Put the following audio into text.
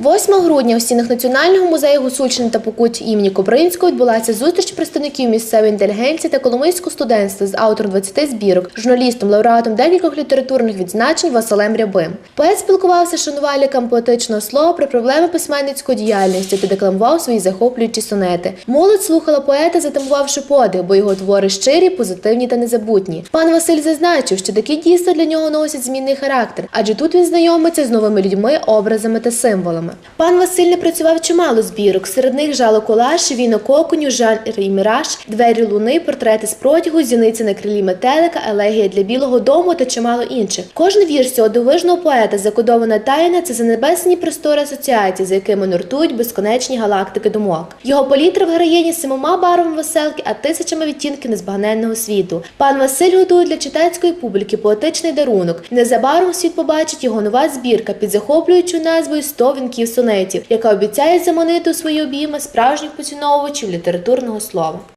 8 грудня у стінах Національного музею Гусульщини та Покуть імені Кобринського відбулася зустріч представників місцевої інтелігенції та коломийського студентства з автором 20 збірок, журналістом, лауреатом декількох літературних відзначень Василем Рябим. Поет спілкувався з шанувальникам поетичного слова про проблеми письменницької діяльності та декламував свої захоплюючі сонети. Молодь слухала поета, затамувавши подих, бо його твори щирі, позитивні та незабутні. Пан Василь зазначив, що такі дійства для нього носять змінний характер, адже тут він знайомиться з новими людьми, образами та символами. Пан Василь не працював чимало збірок. Серед них жало колаж, віно коконю, жанр і міраж, двері луни, портрети з протягу, зіниця на крилі метелика, елегія для білого дому та чимало інших. Кожен вірш цього дивижного поета закодована тайна це занебесні простори асоціації, за якими нуртують безконечні галактики думок. Його палітра виграє не семома барвами веселки, а тисячами відтінків незбагненного світу. Пан Василь готує для читацької публіки поетичний дарунок. Незабаром світ побачить його нова збірка під захоплюючою назвою «100 вінків сонетів, яка обіцяє заманити у свої обійми справжніх поціновувачів літературного слова.